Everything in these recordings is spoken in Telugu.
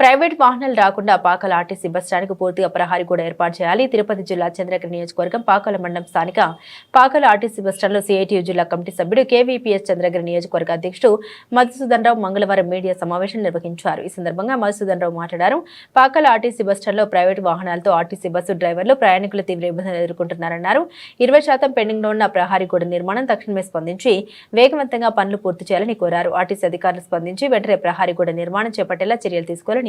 ప్రైవేట్ వాహనాలు రాకుండా పాకాల ఆర్టీసీ బస్టాండ్కు పూర్తిగా ప్రహారీ కూడా ఏర్పాటు చేయాలి. తిరుపతి జిల్లా చంద్రగిరి నియోజకవర్గం పాకల మండలం స్థానిక పాకాల ఆర్టీసీ బస్టాండ్లో సిఐటియు జిల్లా కమిటీ సభ్యుడు కేవీపీఎస్ చంద్రగిరి నియోజకవర్గ అధ్యక్షుడు మధుసూదన్ రావు మంగళవారం మీడియా సమావేశం నిర్వహించారు. ఈ సందర్భంగా మధుసూదన్ రావు మాట్లాడారు. పాకాల ఆర్టీసీ బస్టాండ్లో ప్రైవేట్ వాహనాలతో ఆర్టీసీ బస్సు డ్రైవర్లు ప్రయాణికులు తీవ్ర ఇబ్బందులు ఎదుర్కొంటున్నారన్నారు. ఇరవై శాతం పెండింగ్లో ఉన్న ప్రహారీ గూడ నిర్మాణం తక్షణమే స్పందించి వేగవంతంగా పనులు పూర్తి చేయాలని కోరారు. ఆర్టీసీ అధికారులు స్పందించి వెంటనే ప్రహారీ గూడ నిర్మాణం చేపట్టేలా చర్యలు తీసుకోవాలని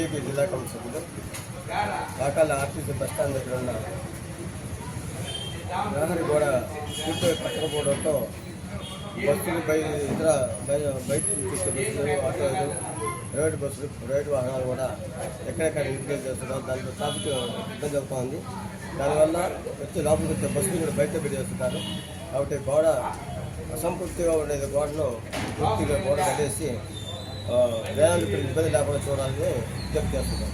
ఏపీ జిల్లా కౌన్సిల్ సభ్యులు కాకాల ఆర్టీసీ బస్ స్టాండ్ దగ్గర ఉన్న ప్రహరీ గోడ పూర్తిగా పట్టకపోవడంతో బస్సులు బయట ఇతర బయట తీసుకొచ్చే బస్సులు ఆటోలు ప్రైవేట్ బస్సులు ప్రైవేట్ వాహనాలు కూడా ఎక్కడెక్కడ రిపేర్ చేస్తున్నారు దాంట్లో ట్రాఫిక్ ఇబ్బంది అవుతుంది దానివల్ల వచ్చే లోపలికి వచ్చే బస్సులు కూడా బయట పెట్టేస్తున్నారు. కాబట్టి గోడ అసంపూర్తిగా ఉండేది గోడను పూర్తిగా గోడ కట్టేసి ప్రయాణికులు ఇబ్బంది లేకుండా చూడాలని విజ్ఞప్తి చేస్తున్నాం.